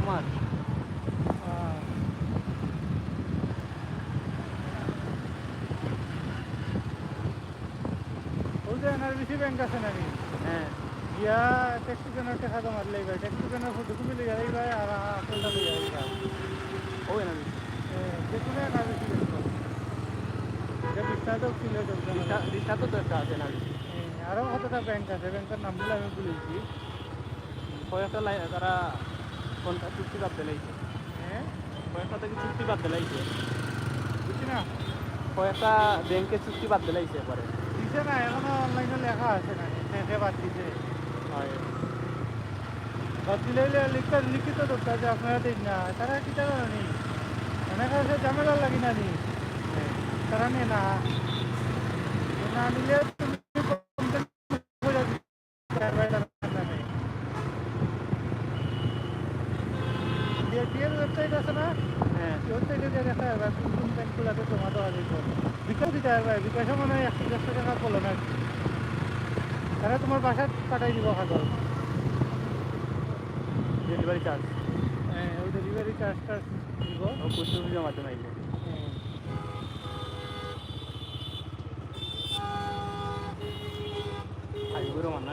এক মাস NRBC bank আছে নাকি? হ্যাঁ। ট্যাক্সি কেনার টাকা জমা দিলে ভাই ট্যাক্সি কেনার ফটো তুমি লিখে দিই ভাই আর আসলটা লিখে দিই ভাই ও এনআরবিসি যে কোনো এনআরবিসি ব্যাংক এটা বিস্তারিত সিলেট আছে এনআরবিসি আরও কতটা ব্যাংক আছে? ব্যাংকের নামগুলো আমি বলেছি কয়েকটা তারা কোনটা চুক্তি বাদ দিলাইছে হ্যাঁ? কয়েকটা থেকে চুক্তি বাদ দিলাইছে বুঝছি না। কয়েকটা ব্যাংকে চুক্তি বাদ দিলাইছে পরে দিছে না এখনও অনলাইনে লেখা আছে না শেষে বাদ দিছে। হয়। বাদ দিলে লিখিত লিখিত দরকার যে আপনারা দিন না তারা কি তারা নি অনেক আছে ঝামেলা লাগি না নি? তারা নে না। না নিলে তুমি complaint করে দিতে পারবে তার নামে। DRT এর ওয়েবসাইট আছে না ওয়েবসাইটে যে দেখা যাবে কোন কোন ব্যাংকগুলোতে জমা দেওয়া যেত বিকাশ দিতে পারবে বিকাশে মনে হয় একশো দেড়শো টাকা বলে না। তারা তোমার বাসায় পাঠাই দিব কাগজ ডেলিভারি চার্জ হ্যাঁ ওই ডেলিভারি চার্জ দিব। পোস্ট অফিসের মাধ্যমে আইব। মানা